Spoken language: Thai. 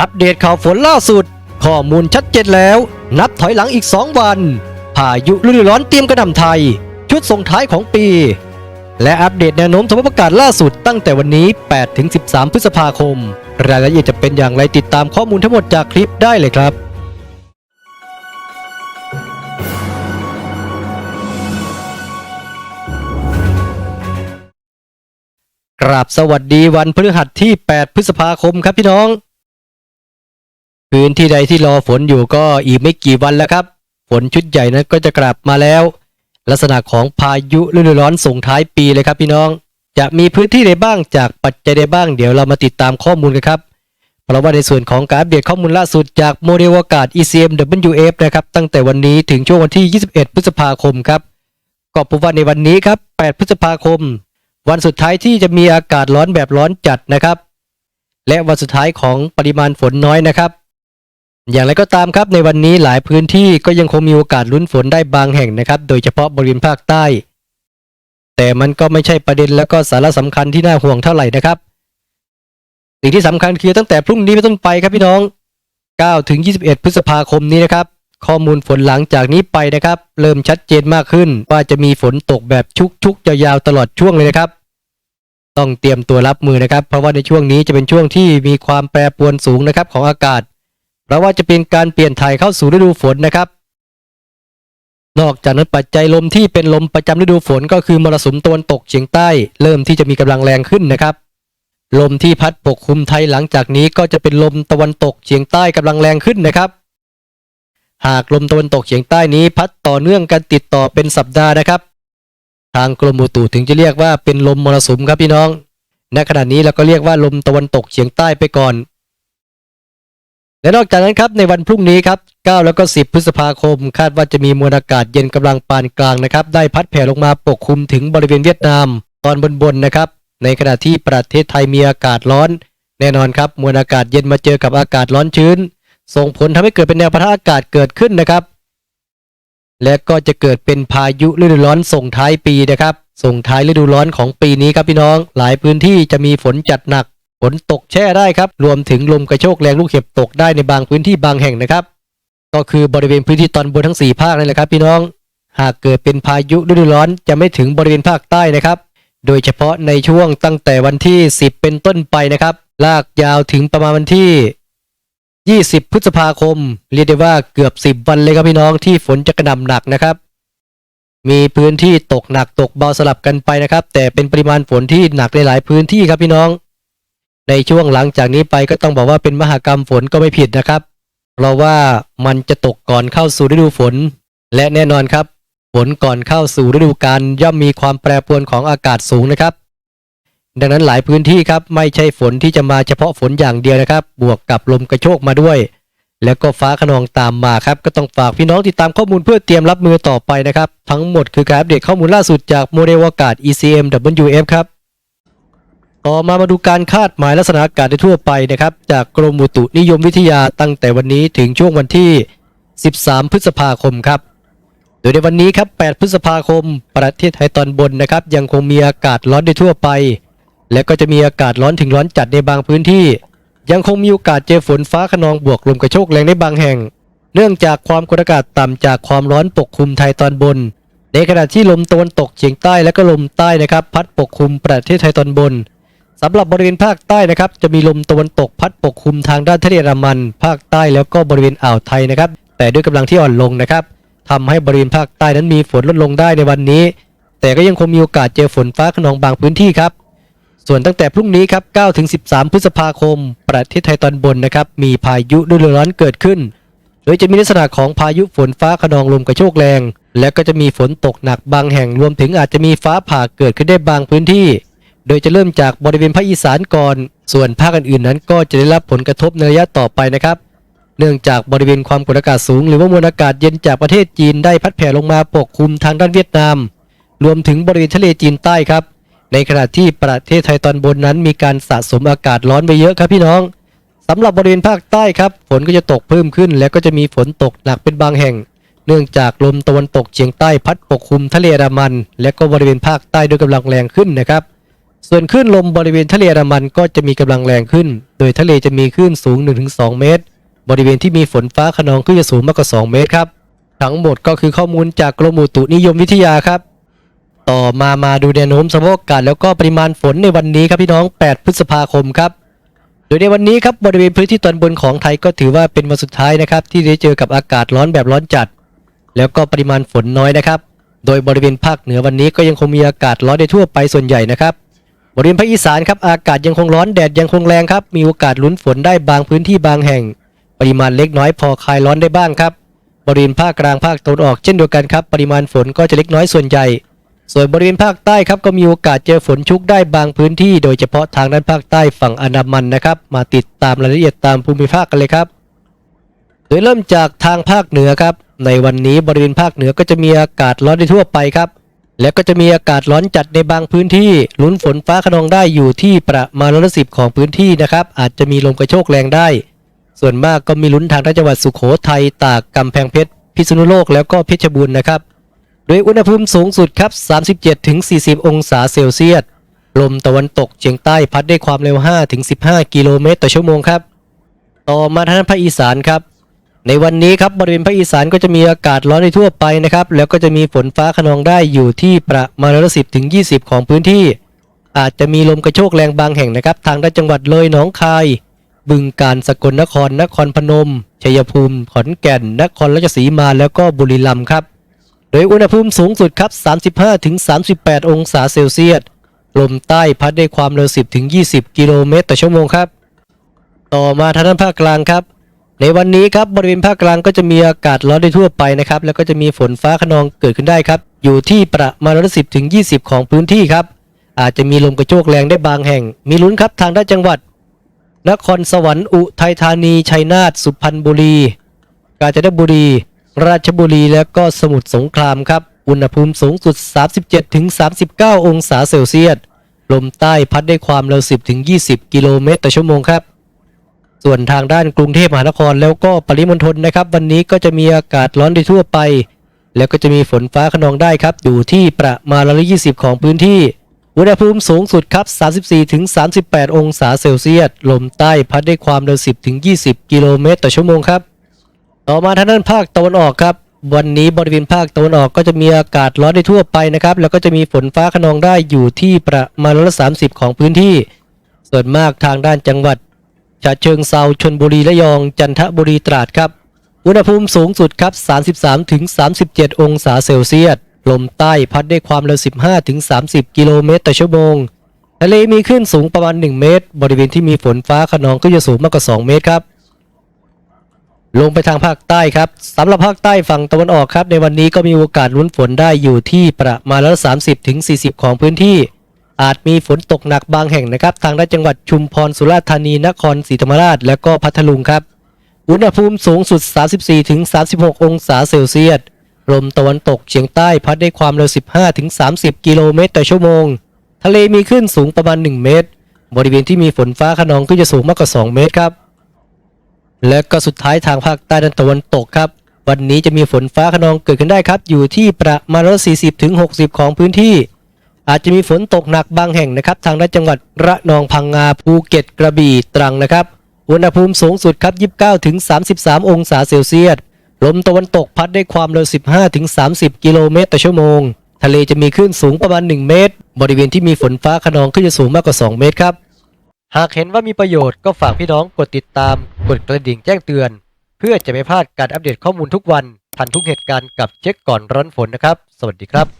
อัปเดตข่าวฝนล่าสุด ข้อมูลชัดเจนแล้ว นับถอยหลังอีก 2 วัน พายุฤดูร้อนเตรียมกระหน่ำไทย ชุดส่งท้ายของปี และอัปเดตแนวโน้มสภาพอากาศล่าสุดตั้งแต่วันนี้ 8-13 พฤษภาคม รายละเอียดจะเป็นอย่างไรติดตามข้อมูลทั้งหมดจากคลิปได้เลยครับกราบสวัสดีวันพฤหัสที่ 8 พฤษภาคมครับพี่น้อง พื้นที่ใดที่รอฝนอยู่ก็อีกไม่กี่วันแล้วครับ ฝนชุดใหญ่นั้นก็จะกลับมาแล้ว ลักษณะของพายุฤดูร้อนส่งท้ายปีเลยครับพี่น้อง จะมีพื้นที่ใดบ้างจากปัจจัยใดบ้างเดี๋ยวเรามาติดตามข้อมูลกันครับเพราะว่าในส่วนของการอัปเดข้อมูลล่าสุดจากโมเดลอากาศ ECMWF นะครับตั้งแต่วันนี้ถึงช่วงวันที่ 21 พฤษภาคมครับก็พบว่าในวันนี้ครับ 8 พฤษภาคม วันสุดท้ายที่จะมีอากาศร้อนแบบร้อนจัดนะครับ และวันสุดท้ายของปริมาณฝนน้อยนะครับ อย่างไรก็ตามครับในวันนี้หลายพื้นที่ก็ยังคงมีโอกาสลุ้นฝนได้บางแห่งนะครับ โดยเฉพาะบริเวณภาคใต้ แต่มันก็ไม่ใช่ประเด็นแล้วก็สาระสำคัญที่น่าห่วงเท่าไหร่นะครับสิ่งที่สำคัญคือตั้งแต่พรุ่งนี้เป็นต้นไปครับพี่น้อง9ถึง21 พฤษภาคมนี้นะครับ ข้อมูลฝนหลังจากนี้ไปนะครับ เริ่มชัดเจนมากขึ้นว่าจะมีฝนตกแบบชุกๆยาวๆตลอดช่วงเลยนะครับ ต้องเตรียมตัวรับมือนะครับ เพราะว่าในช่วงนี้จะเป็นช่วงที่มีความแปรปรวนสูงนะครับของอากาศ เพราะว่าจะเป็นการเปลี่ยนถ่ายเข้าสู่ฤดูฝนนะครับ นอกจากนั้นปัจจัยลมที่เป็นลมประจำฤดูฝนก็คือมรสุมตะวันตกเฉียงใต้ เริ่มที่จะมีกำลังแรงขึ้นนะครับ ลมที่พัดปกคลุมไทยหลังจากนี้ก็จะเป็นลมตะวันตกเฉียงใต้กำลังแรงขึ้นนะครับ หากลมตะวันตกเฉียงใต้นี้พัดต่อเนื่องกันติดต่อเป็นสัปดาห์นะครับทางกรมอุตุถึงจะเรียกว่าเป็นลมมรสุมครับพี่น้อง ณ ขณะนี้เราก็เรียกว่าลมตะวันตกเฉียงใต้ไปก่อน และนอกจากนั้นครับในวันพรุ่งนี้ครับ 9 แล้วก็ 10 พฤษภาคม คาดว่าจะมีมวลอากาศเย็นกำลังปานกลางนะครับ ได้พัดแผ่ลงมาปกคลุมถึงบริเวณเวียดนาม ตอนบนๆนะครับ ในขณะที่ประเทศไทยมีอากาศร้อน แน่นอนครับมวลอากาศเย็นมาเจอกับอากาศร้อนชื้น ส่งผลทำให้เกิดเป็นแนวปะทะอากาศเกิดขึ้นนะครับ และก็จะเกิดเป็นพายุฤดูร้อนส่งท้ายปีนะครับ ส่งท้ายฤดูร้อนของปีนี้ครับพี่น้อง หลายพื้นที่จะมีฝนจัดหนัก ฝนตกแช่ได้ครับ รวมถึงลมกระโชกแรงลูกเห็บตกได้ในบางพื้นที่บางแห่งนะครับ ก็คือบริเวณพื้นที่ตอนบนทั้ง 4 ภาคนั่นแหละครับ พี่น้อง หากเกิดเป็นพายุฤดูร้อนจะไม่ถึงบริเวณภาคใต้นะครับ โดยเฉพาะในช่วงตั้งแต่วันที่ 10 เป็นต้นไปนะครับ ลากยาวถึงประมาณวันที่ 20 พฤษภาคม เรียกได้ว่าเกือบ 10 วันเลยครับพี่น้องที่ฝนจะกระหน่ำหนักนะครับ มีพื้นที่ตกหนักตกเบาสลับกันไปนะครับ แต่เป็นปริมาณฝนที่หนักในหลายพื้นที่ครับพี่น้อง ในช่วงหลังจากนี้ไปก็ต้องบอกว่าเป็นมหากรรมฝนก็ไม่ผิดนะครับ เพราะว่ามันจะตกก่อนเข้าสู่ฤดูฝน และแน่นอนครับ ฝนก่อนเข้าสู่ฤดูกาลย่อมมีความแปรปรวนของอากาศสูงนะครับ ดังนั้นหลายพื้นที่ครับไม่ใช่ฝนที่จะมาเฉพาะฝนอย่างเดียวนะครับ บวกกับลมกระโชกมาด้วย แล้วก็ฟ้าขนองตามมาครับ ก็ต้องฝากพี่น้องติดตามข้อมูลเพื่อเตรียมรับมือต่อไปนะครับ ทั้งหมดคือการอัปเดตข้อมูลล่าสุดจากโมเดลอากาศ ECMWF ครับ ต่อมามาดูการคาดหมายลักษณะอากาศในทั่วไปนะครับ จากกรมอุตุนิยมวิทยาตั้งแต่วันนี้ถึงช่วงวันที่ 13 พฤษภาคมครับ โดยในวันนี้ครับ 8 พฤษภาคม ประเทศไทยตอนบนนะครับ ยังคงมีอากาศร้อนในทั่วไป และก็จะมีอากาศร้อนถึงร้อนจัดในบางพื้นที่ ยังคงมีโอกาสเจอฝนฟ้าขนองบวกลมกระโชกแรงในบางแห่ง เนื่องจากความกดอากาศต่ำจากความร้อนปกคลุมไทยตอนบน ในขณะที่ลมตะวันตกเฉียงใต้และก็ลมใต้นะครับ พัดปกคลุมประเทศไทยตอนบน สำหรับบริเวณภาคใต้นะครับจะมีลมตะวันตกพัดปกคลุมทางด้านทะเลอันดามัน ภาคใต้แล้วก็บริเวณอ่าวไทยนะครับ แต่ด้วยกำลังที่อ่อนลงนะครับทำให้บริเวณภาคใต้นั้นมีฝนลดลงได้ในวันนี้ แต่ก็ยังคงมีโอกาสเจอฝนฟ้าขนองบางพื้นที่ครับ ส่วนตั้งแต่พรุ่งนี้ครับ9ถึง13 พฤษภาคม ประเทศไทยตอนบนนะครับมีพายุฤดูร้อนเกิดขึ้น โดยจะมีลักษณะของพายุฝนฟ้าขนองลมกระโชกแรง และก็จะมีฝนตกหนักบางแห่งรวมถึงอาจจะมีฟ้าผ่าเกิดขึ้นได้บางพื้นที่ โดยจะเริ่มจากบริเวณภาคอีสานก่อน ส่วนภาคอื่นๆนั้น ก็จะได้รับผลกระทบในระยะต่อไปนะครับ เนื่องจากบริเวณความกดอากาศสูง หรือว่ามวลอากาศเย็นจากประเทศจีนได้พัดแผ่ลงมาปกคลุมทางด้านเวียดนาม รวมถึงบริเวณทะเลจีนใต้ครับ ในขณะที่ประเทศไทยตอนบนนั้น มีการสะสมอากาศร้อนไปเยอะครับพี่น้องสำหรับบริเวณภาคใต้ครับฝนก็จะตกเพิ่มขึ้น และก็จะมีฝนตกหนักเป็นบางแห่ง เนื่องจากลมตะวันตกเฉียงใต้พัดปกคลุมทะเลอันดามัน และก็บริเวณภาคใต้ด้วยกำลังแรงขึ้นนะครับ ส่วนคลื่นลมบริเวณทะเลอันดามันก็จะมีกำลังแรงขึ้น โดยทะเลจะมีคลื่นสูง 1-2 เมตร บริเวณที่มีฝนฟ้าขนองคลื่นจะสูงมากกว่า 2 เมตรครับ ทั้งหมดก็คือข้อมูลจากกรมอุตุนิยมวิทยาครับ ต่อมามาดูแนวโน้มสภาพอากาศแล้วก็ปริมาณฝนในวันนี้ครับพี่น้อง 8 พฤษภาคมครับ โดยในวันนี้ครับบริเวณพื้นที่ตอนบนของไทยก็ถือว่าเป็นวันสุดท้ายนะครับที่ได้เจอกับอากาศร้อนแบบร้อนจัด แล้วก็ปริมาณฝนน้อยนะครับ โดยบริเวณภาคเหนือวันนี้ก็ยังคงมีอากาศร้อนได้ทั่วไปส่วนใหญ่นะครับ บริเวณภาคอีสานครับอากาศยังคงร้อนแดดยังคงแรงครับ มีโอกาสลุ้นฝนได้บางพื้นที่บางแห่ง ปริมาณเล็กน้อยพอคลายร้อนได้บ้างครับบริเวณภาคกลางภาคตะวันออกเช่นเดียวกันครับ ปริมาณฝนก็จะเล็กน้อยส่วนใหญ่ ส่วนบริเวณภาคใต้ครับก็มีโอกาสเจอฝนชุกได้บางพื้นที่ โดยเฉพาะทางด้านภาคใต้ฝั่งอันดามันนะครับ มาติดตามรายละเอียดตามภูมิภาคกันเลยครับ โดยเริ่มจากทางภาคเหนือครับ ในวันนี้บริเวณภาคเหนือก็จะมีอากาศร้อนได้ทั่วไปครับ และก็จะมีอากาศร้อนจัดในบางพื้นที่ลุ้นฝนฟ้าขนองได้อยู่ที่ประมาณร้อยละสิบของพื้นที่นะครับ อาจจะมีลมกระโชกแรงได้ ส่วนมากก็มีลุ้นทางจังหวัดสุโขทัยตากกำแพงเพชร พิษณุโลกแล้วก็เพชรบูรณ์นะครับ โดยอุณหภูมิสูงสุดครับ 37-40 องศาเซลเซียส ลมตะวันตกเฉียงใต้พัดได้ความเร็ว 5-15 กิโลเมตรต่อชั่วโมงครับ ต่อมาทางด้านภาคอีสานครับ ในวันนี้ครับบริเวณภาคอีสานก็จะมีอากาศร้อนในทั่วไปนะครับ แล้วก็จะมีฝนฟ้าขนองได้อยู่ที่ประมาณร้อยละสิบถึงยี่สิบของพื้นที่ อาจจะมีลมกระโชกแรงบางแห่งนะครับ ทางด้านจังหวัดเลยหนองคาย บึงกาฬสกลนคร นครพนม ชัยภูมิ ขอนแก่น นครราชสีมาแล้วก็บุรีรัมย์ครับ โดยอุณหภูมิสูงสุดครับ 35-38 องศาเซลเซียสลมใต้พัดได้ความเร็ว 10-20 กิโลเมตรต่อชั่วโมงครับ ต่อมาทางด้านภาคกลางครับ ในวันนี้ครับบริเวณภาคกลางก็จะมีอากาศร้อนได้ทั่วไปนะครับแล้วก็จะมีฝนฟ้าขนองเกิดขึ้นได้ครับ อยู่ที่ประมาณร้อยสิบถึงยี่สิบของพื้นที่ครับ อาจจะมีลมกระโชกแรงได้บางแห่ง มีลุ้นครับทางด้านจังหวัด นครสวรรค์อุทัยธานี ชัยนาทสุพรรณบุรี กาญจนบุรี ราชบุรีและก็สมุทรสงครามครับ อุณหภูมิสูงสุด 37-39 องศาเซลเซียสลมใต้พัดได้ความเร็ว10-20 กิโลเมตรต่อชั่วโมงครับ ส่วนทางด้านกรุงเทพมหานครแล้วก็ปริมณฑลนะครับ วันนี้ก็จะมีอากาศร้อนได้ทั่วไป แล้วก็จะมีฝนฟ้าขนองได้ครับ อยู่ที่ประมาณร้อยละ20ของพื้นที่อุณหภูมิสูงสุดครับ 34ถึง38 องศาเซลเซียส ลมใต้พัดได้ความเร็ว 10ถึง20 กิโลเมตรต่อชั่วโมงครับ ต่อมาทางด้านภาคตะวันออกครับ วันนี้บริเวณภาคตะวันออกก็จะมีอากาศร้อนได้ทั่วไปนะครับ แล้วก็จะมีฝนฟ้าขนองได้อยู่ที่ประมาณร้อยละ30ของพื้นที่ ส่วนมากทางด้านจังหวัด ฉะเชิงเซาชนบุรีระยอง จันทบุรีตราดครับ อุณหภูมิสูงสุดครับ 33ถึง37 องศาเซลเซียส ลมใต้พัดได้ความเร็ว 15ถึง30 กิโลเมตรต่อชั่วโมง ทะเลมีคลื่นสูงประมาณ 1 เมตร บริเวณที่มีฝนฟ้าขนองก็จะสูงมากกว่า 2 เมตรครับ ลงไปทางภาคใต้ครับสำหรับภาคใต้ฝั่งตะวันออกครับ ในวันนี้ก็มีโอกาสลุ้นฝนได้อยู่ที่ประมาณละ30ถึง40 ของพื้นที่ อาจมีฝนตกหนักบางแห่งนะครับ ทางด้านจังหวัดชุมพรสุราษฎร์ธานีนครศรีธรรมราช และก็พัทลุงครับอุณหภูมิสูงสุด 34ถึง36 องศาเซลเซียสลมตะวันตกเฉียงใต้พัดด้วยความเร็ว 15ถึง30 กิโลเมตรต่อชั่วโมง ทะเลมีคลื่นสูงประมาณ 1 เมตร บริเวณที่มีฝนฟ้าขนองก็จะสูงมากกว่า 2 เมตรครับ และก็สุดท้ายทางภาคใต้ด้านตะวันตกครับ วันนี้จะมีฝนฟ้าขนองเกิดขึ้นได้ครับ อยู่ที่ประมาณร้อยสี่สิบถึงหกสิบของพื้นที่ อาจจะมีฝนตกหนักบางแห่งนะครับ ทางด้านจังหวัดระนองพังงาภูเก็ตกระบี่ตรังนะครับ อุณหภูมิสูงสุดครับ 29ถึง33 องศาเซลเซียส ลมตะวันตกพัดได้ความเร็ว 15ถึง30 กิโลเมตรต่อชั่วโมง ทะเลจะมีคลื่นสูงประมาณ 1 เมตร บริเวณที่มีฝนฟ้าขนองก็จะสูงมากกว่า 2 เมตรครับ หากเห็นว่ามีประโยชน์ก็ฝากพี่น้องกดติดตาม กดกระดิ่งแจ้งเตือน เพื่อจะไม่พลาดการอัปเดตข้อมูลทุกวันทันทุกเหตุการณ์กับเช็คก่อนร้อนฝนนะครับ สวัสดีครับ